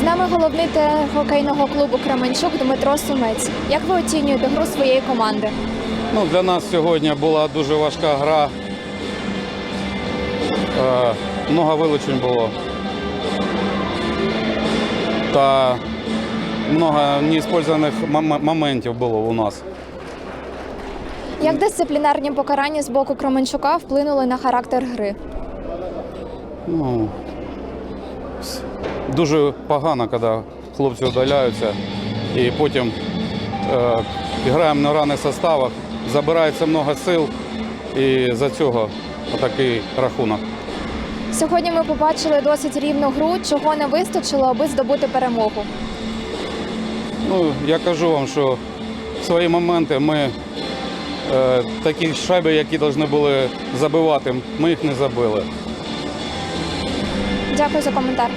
З нами головний тренер хокейного клубу Кременчук Дмитро Сумець. Як ви оцінюєте гру своєї команди? Ну, для нас сьогодні була дуже важка гра. Е, много вилучень було. Та много неіспользованих моментів було у нас. Як дисциплінарні покарання з боку Кременчука вплинули на характер гри? Ну, дуже погано, коли хлопці удаляються і потім е, граємо на ранних составах, забирається много сил і за цього такий рахунок. Сьогодні ми побачили досить рівну гру, чого не вистачило, аби здобути перемогу. Ну, я кажу вам, що в свої моменти ми е, такі шайби, які повинні були забивати, ми їх не забили. Дякую за коментар.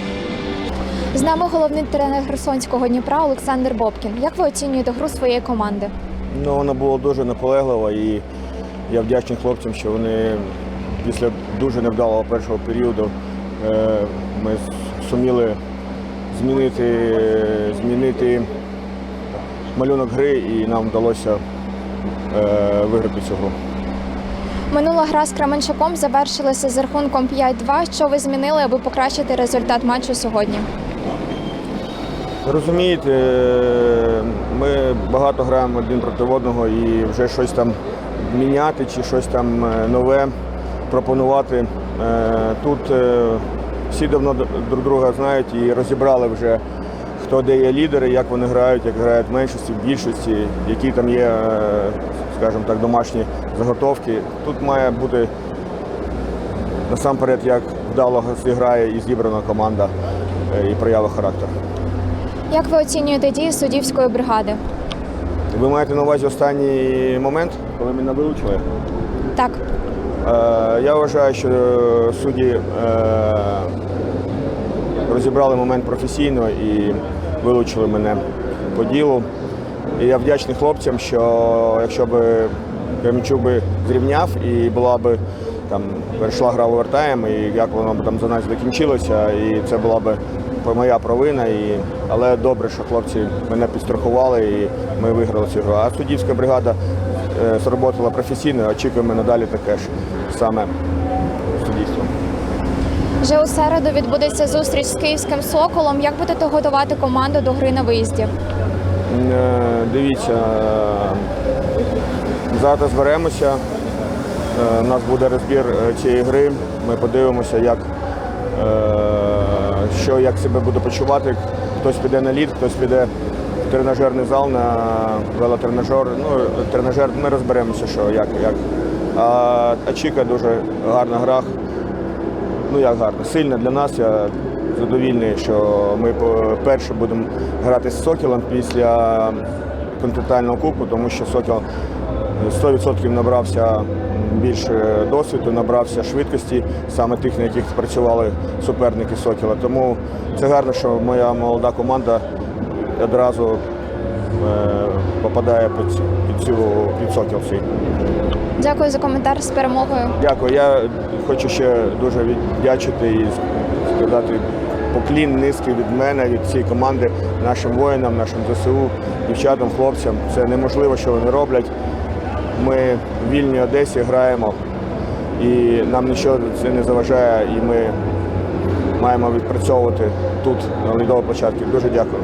З нами головний тренер Херсонського Дніпра Олександр Бобкін. Як ви оцінюєте гру своєї команди? Ну, вона була дуже наполеглива і я вдячний хлопцям, що вони після дуже невдалого першого періоду е, ми суміли змінити, змінити малюнок гри і нам вдалося е, виграти цю гру. Минула гра з Кременчуком завершилася з рахунком 5-2. Що ви змінили, аби покращити результат матчу сьогодні? Розумієте, ми багато граємо один проти одного і вже щось там міняти чи щось там е, нове пропонувати. Е, Тут е, всі давно друг друга знають і розібрали вже, хто де є лідери, як вони грають, як грають в меншості, в більшості, які там є, скажімо так, домашні заготовки. Тут має бути насамперед, як вдало зіграє і зібрана команда і проява характеру. Як ви оцінюєте дії суддівської бригади? Ви маєте на увазі останній момент, коли мене вилучили? Так, Е, я вважаю, що е, судді е, розібрали момент професійно і вилучили мене по ділу. І я вдячний хлопцям, що якщо б Кременчук би зрівняв і була б там перейшла гра овертайм, і як воно там за нас закінчилося, і це була б моя провина. І... Але добре, що хлопці мене підстрахували і ми виграли цю гру. А суддівська бригада е, сработала професійно, очікуємо надалі таке ж саме суддівство. вже у середу відбудеться зустріч з київським соколом. Як будете готувати команду до гри на виїзді? Е, Дивіться, е, завтра зберемося. Е, У нас буде розбір е, цієї гри. Ми подивимося, як, е, що, як себе буде почувати. Хтось піде на лід, хтось піде в тренажерний зал на велотренажер. Ну, тренажер, ми розберемося, що як. як. А, а Чіка дуже гарна гра. Ну як гарно, сильно для нас. Я задовільний, що ми перше будемо грати з Сокілом після континентального кубку, тому що Сокіл 100% набрався більше досвіду, набрався швидкості, саме тих, на яких працювали суперники Сокіла. Тому це гарно, що моя молода команда одразу е, попадає під, під, цю, під Сокіл свій. Дякую за коментар з перемогою. Дякую. Я хочу ще дуже віддячити і сказати поклін низький від мене, від цієї команди, нашим воїнам, нашим ЗСУ, дівчатам, хлопцям. Це неможливо, що вони роблять. Ми в вільній Одесі граємо, і нам нічого це не заважає, і ми маємо відпрацьовувати тут на лідовій площадці. Дуже дякую.